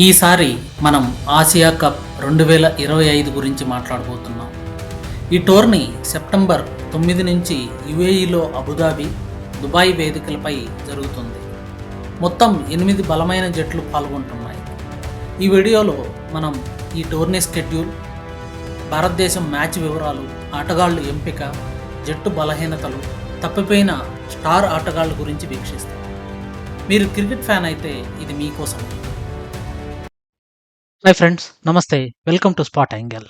ఈసారి మనం Asia cup రెండు వేల ఇరవై ఐదు గురించి మాట్లాడబోతున్నాం. ఈ టోర్నీ సెప్టెంబర్ తొమ్మిది నుంచి యుఏఈలో అబుదాబి దుబాయ్ వేదికలపై జరుగుతుంది. మొత్తం ఎనిమిది బలమైన జట్లు పాల్గొంటున్నాయి. ఈ వీడియోలో మనం ఈ టోర్నీ స్కెడ్యూల్ భారతదేశం మ్యాచ్ వివరాలు ఆటగాళ్ళు ఎంపిక జట్టు బలహీనతలు తప్పిపోయిన స్టార్ ఆటగాళ్ళ గురించి వీక్షిస్తాం. మీరు క్రికెట్ ఫ్యాన్ అయితే ఇది మీకోసం hi friends namaste. Welcome to spot angle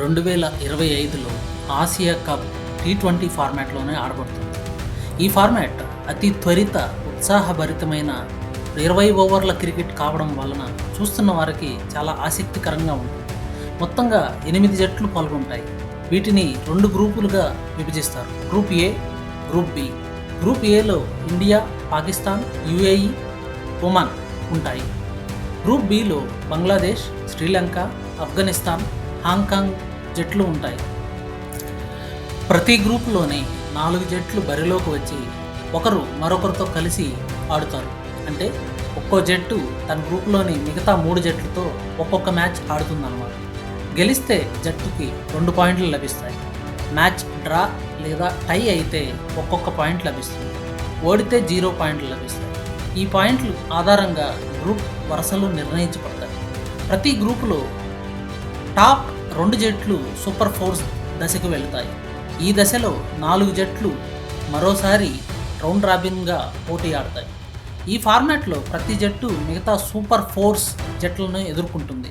రెండు వేల ఇరవై ఐదులో ఆసియా కప్ టీ ట్వంటీ ఫార్మాట్లోనే ఆడబడుతుంది. ఈ ఫార్మాట్ అతి త్వరిత ఉత్సాహభరితమైన ఇరవై ఓవర్ల క్రికెట్ కావడం వలన చూస్తున్న వారికి చాలా ఆసక్తికరంగా ఉంటుంది. మొత్తంగా ఎనిమిది జట్లు పాల్గొంటాయి. వీటిని రెండు గ్రూపులుగా విభజిస్తారు. Group A group B. Group ఏలో ఇండియా పాకిస్తాన్ యుఏఈ ఒమాన్ ఉంటాయి. గ్రూప్ బిలో బంగ్లాదేశ్ శ్రీలంక ఆఫ్ఘనిస్తాన్ హాంకాంగ్ జట్లు ఉంటాయి. ప్రతి గ్రూపులోని నాలుగు జట్లు బరిలోకి వచ్చి ఒకరు మరొకరితో కలిసి ఆడుతారు. అంటే ఒక్కో జట్టు తన గ్రూప్లోని మిగతా మూడు జట్లతో ఒక్కొక్క మ్యాచ్ ఆడుతుందన్నమాట. గెలిస్తే జట్టుకి రెండు పాయింట్లు లభిస్తాయి. మ్యాచ్ డ్రా లేదా టై అయితే ఒక్కొక్క పాయింట్ లభిస్తుంది. ఓడితే జీరో పాయింట్లు లభిస్తాయి. ఈ పాయింట్లు ఆధారంగా గ్రూప్ వరుసలు నిర్ణయించబడతాయి. ప్రతి గ్రూపులో టాప్ రెండు జట్లు సూపర్ ఫోర్స్ దశకు వెళ్తాయి. ఈ దశలో నాలుగు జట్లు మరోసారి రౌండ్ రాబిన్గా పోటీ ఆడతాయి. ఈ ఫార్మాట్లో ప్రతి జట్టు మిగతా సూపర్ ఫోర్స్ జట్లను ఎదుర్కొంటుంది.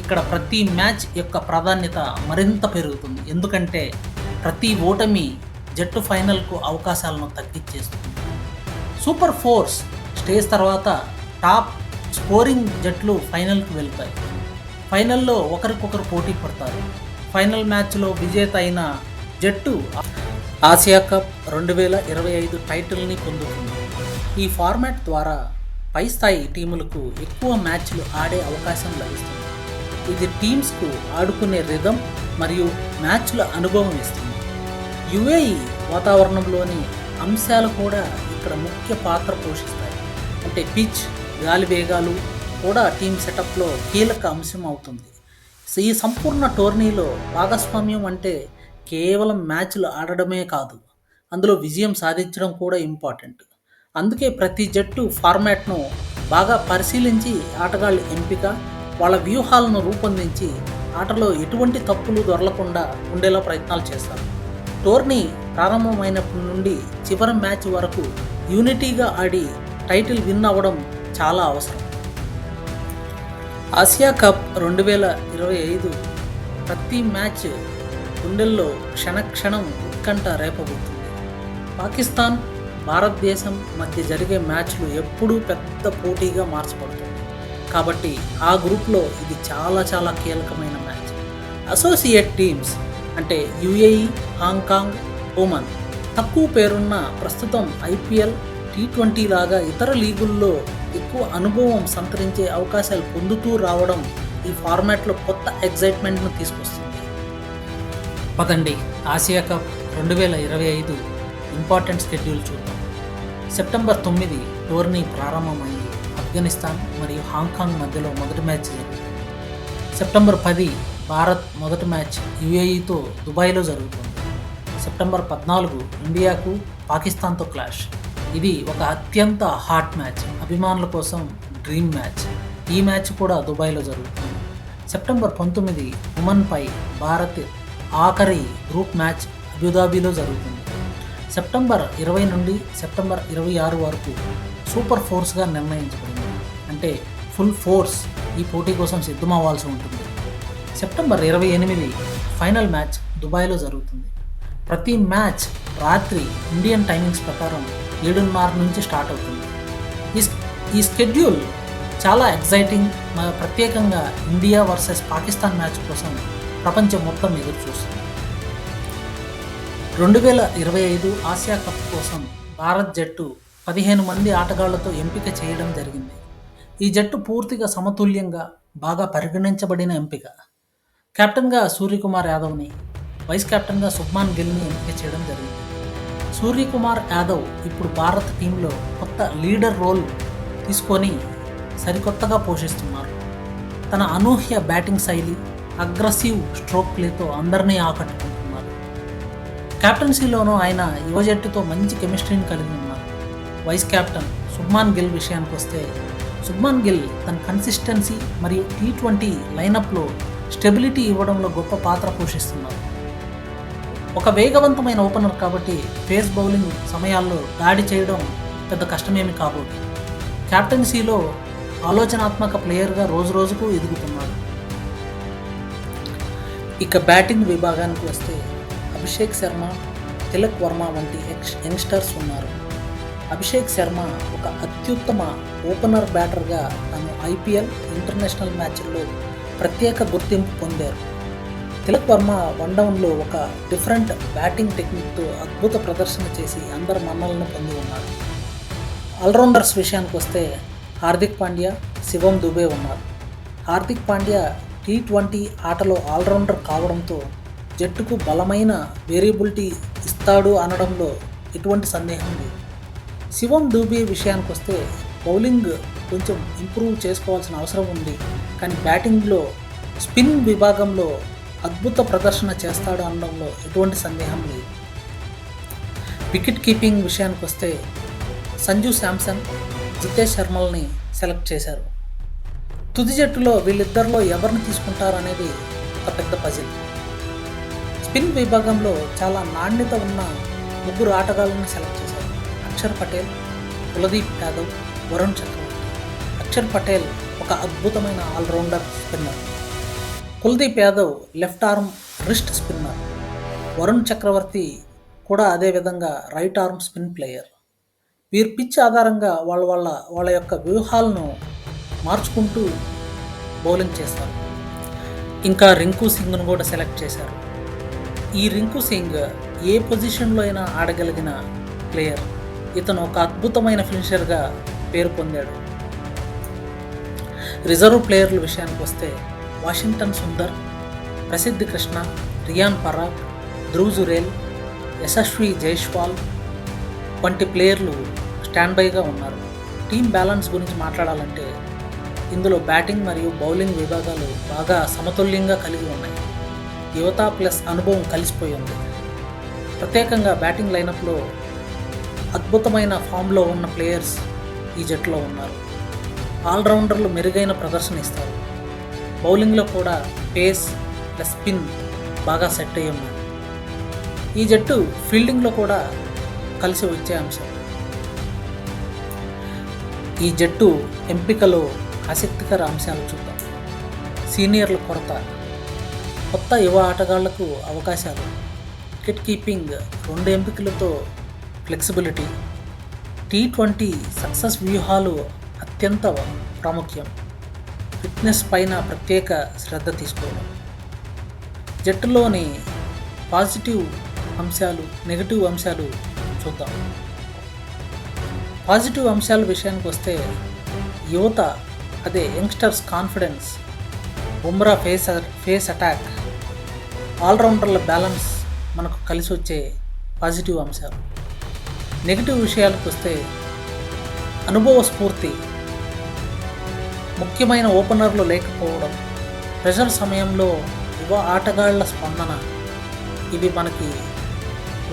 ఇక్కడ ప్రతి మ్యాచ్ యొక్క ప్రాధాన్యత మరింత పెరుగుతుంది. ఎందుకంటే ప్రతి ఓటమి జట్టు ఫైనల్కు అవకాశాలను తగ్గించేస్తుంది. సూపర్ ఫోర్స్ స్టేజ్ తర్వాత టాప్ స్కోరింగ్ జట్లు ఫైనల్కి వెళ్తాయి. ఫైనల్లో ఒకరికొకరు పోటీ పడతారు. ఫైనల్ మ్యాచ్లో విజేత అయిన జట్టు ఆసియా కప్ రెండు వేల ఇరవై ఐదు టైటిల్ని పొందుతుంది. ఈ ఫార్మాట్ ద్వారా పై స్థాయి టీములకు ఎక్కువ మ్యాచ్లు ఆడే అవకాశం లభిస్తుంది. ఇది టీమ్స్కు ఆడుకునే రిధం మరియు మ్యాచ్ల అనుభవం ఇస్తుంది. యుఏఈ వాతావరణంలోని అంశాలు కూడా ఇక్కడ ముఖ్య పాత్ర పోషిస్తాయి. అంటే పిచ్ గాలి వేగాలు కూడా టీం సెటప్లో కీలక అంశం అవుతుంది. ఈ సంపూర్ణ టోర్నీలో భాగస్వామ్యం అంటే కేవలం మ్యాచ్లు ఆడడమే కాదు అందులో విజయం సాధించడం కూడా ఇంపార్టెంట్. అందుకే ప్రతి జట్టు ఫార్మాట్ను బాగా పరిశీలించి ఆటగాళ్ళ ఎంపిక వాళ్ళ వ్యూహాలను రూపొందించి ఆటలో ఎటువంటి తప్పులు దొరలకుండా ఉండేలా ప్రయత్నాలు చేస్తారు. టోర్నీ ప్రారంభమైనప్పటి నుండి చివరి మ్యాచ్ వరకు యూనిటీగా ఆడి టైటిల్ విన్ అవ్వడం చాలా అవసరం. ఆసియా కప్ రెండు వేల ఇరవై ఐదు ప్రతి మ్యాచ్ గుండెల్లో క్షణక్షణం ఉత్కంఠ రేపబోతుంది. పాకిస్తాన్ భారతదేశం మధ్య జరిగే మ్యాచ్లు ఎప్పుడూ పెద్ద పోటీగా మార్చబడుతుంది. కాబట్టి ఆ గ్రూప్లో ఇది చాలా చాలా కీలకమైన మ్యాచ్. అసోసియేట్ టీమ్స్ అంటే యుఏఈ హాంకాంగ్ ఒమన్ తక్కువ పేరున్న ప్రస్తుతం ఐపీఎల్ టీ ట్వంటీ లాగా ఇతర లీగుల్లో ఎక్కువ అనుభవం సంతరించే అవకాశాలు పొందుతూ రావడం ఈ ఫార్మాట్లో కొత్త ఎగ్జైట్మెంట్ను తీసుకొస్తుంది. పదండి ఆసియా కప్ రెండు వేల ఇరవై ఐదు ఇంపార్టెంట్ షెడ్యూల్ చూద్దాం. సెప్టెంబర్ తొమ్మిది టోర్నీ ప్రారంభమైంది ఆఫ్ఘనిస్తాన్ మరియు హాంకాంగ్ మధ్యలో మొదటి మ్యాచ్ జరిగింది. సెప్టెంబర్ పది భారత్ మొదటి మ్యాచ్ యుఏఈతో దుబాయ్లో జరుగుతుంది. సెప్టెంబర్ పద్నాలుగు ఇండియాకు పాకిస్తాన్తో క్లాష్. ఇది ఒక అత్యంత హాట్ మ్యాచ్. అభిమానుల కోసం డ్రీమ్ మ్యాచ్. ఈ మ్యాచ్ కూడా దుబాయ్లో జరుగుతుంది. సెప్టెంబర్ పంతొమ్మిది ఉమన్పై భారత్ ఆఖరి గ్రూప్ మ్యాచ్ అబుదాబీలో జరుగుతుంది. సెప్టెంబర్ ఇరవై నుండి సెప్టెంబర్ ఇరవై ఆరు వరకు సూపర్ ఫోర్స్గా నిర్ణయించబడింది. అంటే ఫుల్ ఫోర్స్ ఈ పోటీ కోసం సిద్ధమవ్వాల్సి ఉంటుంది. సెప్టెంబర్ ఇరవై ఎనిమిది ఫైనల్ మ్యాచ్ దుబాయ్లో జరుగుతుంది. ప్రతి మ్యాచ్ రాత్రి ఇండియన్ టైమింగ్స్ ప్రకారం ఏడున్నర నుంచి స్టార్ట్ అవుతుంది. ఈ ఈ స్కెడ్యూల్ చాలా ఎగ్జైటింగ్ ప్రత్యేకంగా ఇండియా వర్సెస్ పాకిస్తాన్ మ్యాచ్ కోసం ప్రపంచం మొత్తం ఎదురు చూస్తుంది. రెండు వేల ఇరవై ఐదు ఆసియా కప్ కోసం భారత్ జట్టు పదిహేను మంది ఆటగాళ్ళతో ఎంపిక చేయడం జరిగింది. ఈ జట్టు పూర్తిగా సమతుల్యంగా బాగా పరిగణించబడిన ఎంపిక. కెప్టెన్గా సూర్యకుమార్ యాదవ్ని వైస్ కెప్టెన్గా సుబ్మాన్ గిల్ని ఎంపిక చేయడం జరిగింది. సూర్యకుమార్ యాదవ్ ఇప్పుడు భారత్ టీంలో కొత్త లీడర్ రోల్ తీసుకొని సరికొత్తగా పోషిస్తున్నారు. తన అనూహ్య బ్యాటింగ్ శైలి అగ్రసివ్ స్ట్రోక్ ప్లేతో అందరినీ ఆకట్టుకుంటున్నారు. కెప్టెన్సీలోనూ ఆయన యువ జట్టుతో మంచి కెమిస్ట్రీని కలిగి ఉన్నారు వైస్ కెప్టెన్ సుబ్మాన్ గిల్ విషయానికి వస్తే సుబ్మాన్ గిల్ తన కన్సిస్టెన్సీ మరియు టీ ట్వంటీ లైనప్లో స్టెబిలిటీ ఇవ్వడంలో గొప్ప పాత్ర పోషిస్తున్నారు. ఒక వేగవంతమైన ఓపెనర్ కాబట్టి ఫేస్ బౌలింగ్ సమయాల్లో దాడి చేయడం పెద్ద కష్టమేమి కాబోదు క్యాప్టెన్సీలో ఆలోచనాత్మక ప్లేయర్గా రోజు రోజుకు ఎదుగుతున్నాడు ఇక బ్యాటింగ్ విభాగానికి వస్తే అభిషేక్ శర్మ తిలక్ వర్మ వంటి యంగ్ యంగ్స్టర్స్ ఉన్నారు. అభిషేక్ శర్మ ఒక అత్యుత్తమ ఓపెనర్ బ్యాటర్గా తను ఐపీఎల్ ఇంటర్నేషనల్ మ్యాచ్ల్లో ప్రత్యేక గుర్తింపు పొందారు. తిలక్ వర్మ వన్ డౌన్లో ఒక డిఫరెంట్ బ్యాటింగ్ టెక్నిక్తో అద్భుత ప్రదర్శన చేసి అందరి మన్నలను పొంది ఉన్నారు. ఆల్రౌండర్స్ విషయానికి వస్తే హార్దిక్ పాండ్యా శివం దుబే ఉన్నారు. హార్దిక్ పాండ్యా టీ ట్వంటీ ఆటలో ఆల్రౌండర్ కావడంతో జట్టుకు బలమైన వేరియబిలిటీ ఇస్తాడు అనడంలో ఎటువంటి సందేహం లేదు. శివం దూబే విషయానికి వస్తే బౌలింగ్ కొంచెం ఇంప్రూవ్ చేసుకోవాల్సిన అవసరం ఉంది. కానీ బ్యాటింగ్లో స్పిన్ విభాగంలో అద్భుత ప్రదర్శన చేస్తాడు అనడంలో ఎటువంటి సందేహం లేదు. వికెట్ కీపింగ్ విషయానికి వస్తే సంజు శాంసన్ జితేష్ శర్మల్ని సెలెక్ట్ చేశారు. తుది జట్టులో వీళ్ళిద్దరిలో ఎవరిని తీసుకుంటారనేది ఒక పెద్ద పజిల్ స్పిన్ విభాగంలో చాలా నాణ్యత ఉన్న ముగ్గురు ఆటగాళ్ళను సెలెక్ట్ చేశారు. అక్షర్ పటేల్ కులదీప్ యాదవ్ వరుణ్ చక్రవర్తి. అక్షర్ పటేల్ ఒక అద్భుతమైన all rounder spinner Kuldeep Yadav left arm wrist spinner Varun Chakravarthy కూడా అదేవిధంగా రైట్ ఆర్మ్ స్పిన్ ప్లేయర్ వీరి పిచ్ ఆధారంగా వాళ్ళ వాళ్ళ వాళ్ళ యొక్క వ్యూహాలను మార్చుకుంటూ బౌలింగ్ చేస్తారు. ఇంకా రింకు సింగ్ను కూడా సెలెక్ట్ చేశారు. ఈ రింకు సింగ్ ఏ పొజిషన్లో అయినా ఆడగలిగిన ప్లేయర్. ఇతను ఒక అద్భుతమైన ఫినిషర్గా పేరు పొందాడు. రిజర్వ్ ప్లేయర్ల విషయానికి వస్తే వాషింగ్టన్ సుందర్ ప్రసిద్ధి కృష్ణ రియాన్ పరాగ్ ధ్రువ్ జురేల్ యశస్వి జైష్వాల్ వంటి ప్లేయర్లు స్టాండ్ బైగా ఉన్నారు. టీం బ్యాలెన్స్ గురించి మాట్లాడాలంటే ఇందులో బ్యాటింగ్ మరియు బౌలింగ్ విభాగాలు బాగా సమతుల్యంగా కలిగి ఉన్నాయి. యువత ప్లస్ అనుభవం కలిసిపోయి ఉంది. ప్రత్యేకంగా బ్యాటింగ్ లైనప్లో అద్భుతమైన ఫామ్లో ఉన్న ప్లేయర్స్ ఈ జట్టులో ఉన్నారు. ఆల్రౌండర్లు మెరుగైన ప్రదర్శన ఇస్తారు. బౌలింగ్లో కూడా పేస్ ప్లస్ స్పిన్ బాగా సెట్ అయ్యి ఉన్నాయి. ఈ జట్టు ఫీల్డింగ్లో కూడా కలిసి వచ్చే అంశం. ఈ జట్టు ఎంపికలో ఆసక్తికర అంశాలు చూద్దాం. సీనియర్ల కొరత. కొత్త యువ ఆటగాళ్ళకు అవకాశాలు. వికెట్ కీపింగ్ రెండు ఎంపికలతో ఫ్లెక్సిబిలిటీ. టీ ట్వంటీ సక్సెస్ వ్యూహాలు అత్యంత ప్రాముఖ్యం. ఫిట్నెస్ పైన ప్రత్యేక శ్రద్ధ తీసుకోవడం. జట్టులోని పాజిటివ్ అంశాలు నెగిటివ్ అంశాలు చూద్దాం. పాజిటివ్ అంశాల విషయానికి వస్తే యువత అదే youngsters confidence Bumrah pace pace attack ఆల్రౌండర్ల balance మనకు కలిసి వచ్చే పాజిటివ్ అంశాలు. నెగిటివ్ విషయాలకు వస్తే అనుభవ స్ఫూర్తి ముఖ్యమైన ఓపెనర్లు లేకపోవడం ప్రెషర్ సమయంలో యువ ఆటగాళ్ళ స్పందన ఇవి మనకి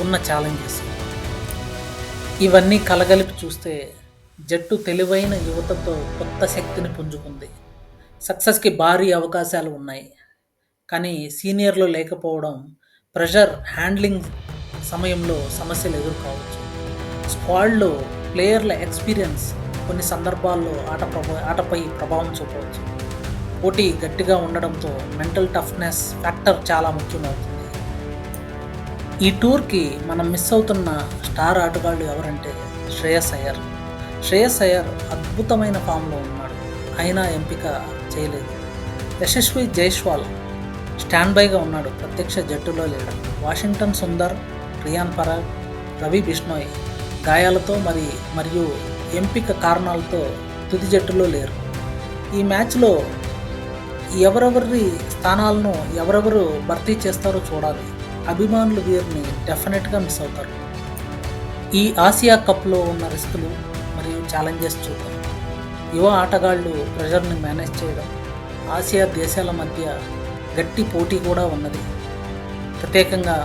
ఉన్న ఛాలెంజెస్. ఇవన్నీ కలగలిపి చూస్తే జట్టు తెలివైన యువతతో కొత్త శక్తిని పుంజుకుంది. సక్సెస్కి భారీ అవకాశాలు ఉన్నాయి. కానీ సీనియర్లు లేకపోవడం ప్రెషర్ హ్యాండ్లింగ్ సమయంలో సమస్యలు ఎదుర్కోవచ్చు. స్క్వాడ్లో ప్లేయర్ల ఎక్స్పీరియన్స్ కొన్ని సందర్భాల్లో ఆట ప్రభా ఆటపై ప్రభావం చూపవచ్చు. పోటీ గట్టిగా ఉండడంతో మెంటల్ టఫ్నెస్ ఫ్యాక్టర్ చాలా ముఖ్యమవుతుంది. ఈ టూర్కి మనం మిస్ అవుతున్న స్టార్ ఆటగాళ్ళు ఎవరంటే శ్రేయస్ అయ్యర్. శ్రేయస్ అయ్యర్ అద్భుతమైన ఫామ్లో ఉన్నాడు. అయినా ఎంపిక చేయలేదు. యశస్వి జైస్వాల్ స్టాండ్ బైగా ఉన్నాడు. ప్రత్యక్ష జట్టులో లేడు. వాషింగ్టన్ సుందర్ రియాన్ పరాగ్ రవి బిష్నోయ్ గాయాలతో మరి మరియు ఎంపిక కారణాలతో తుది జట్టులో లేరు. ఈ మ్యాచ్లో ఎవరెవరి స్థానాలను ఎవరెవరు భర్తీ చేస్తారో చూడాలి. అభిమానులు వీరిని డెఫినెట్గా మిస్ అవుతారు. ఈ ఆసియా కప్లో ఉన్న రిస్కులు మరియు ఛాలెంజెస్ చూద్దాం. యువ ఆటగాళ్ళు ప్రెషర్ని మేనేజ్ చేయడం ఆసియా దేశాల మధ్య గట్టి పోటీ కూడా ఉన్నది. ప్రత్యేకంగా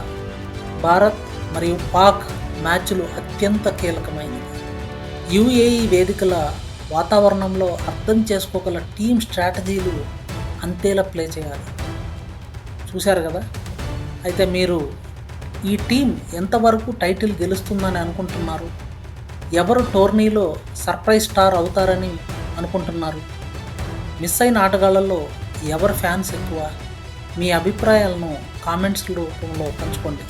భారత్ మరియు పాక్ మ్యాచ్లు అత్యంత కీలకమైనవి. యుఏఈ వేదికల వాతావరణంలో అర్థం చేసుకోగల టీం స్ట్రాటజీలు అంతేలా ప్లే చేయాలి. చూశారు కదా? అయితే మీరు ఈ టీం ఎంతవరకు టైటిల్ గెలుస్తుందని అనుకుంటున్నారు? ఎవరు టోర్నీలో సర్ప్రైజ్ స్టార్ అవుతారని అనుకుంటున్నారు? మిస్ అయిన ఆటగాళ్ళలో ఎవరు ఫ్యాన్స్ ఎక్కువ? మీ అభిప్రాయాలను కామెంట్స్ రూపంలో పంచుకోండి.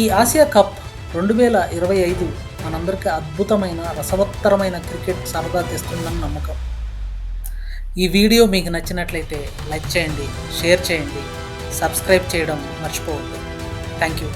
ఈ ఆసియా కప్ రెండు వేల ఇరవై ఐదు మనందరికీ అద్భుతమైన రసవత్తరమైన క్రికెట్ సరదా తెస్తుందని నమ్మకం. ఈ వీడియో మీకు నచ్చినట్లయితే లైక్ చేయండి షేర్ చేయండి సబ్స్క్రైబ్ చేయడం మర్చిపోవద్దు. Thank you.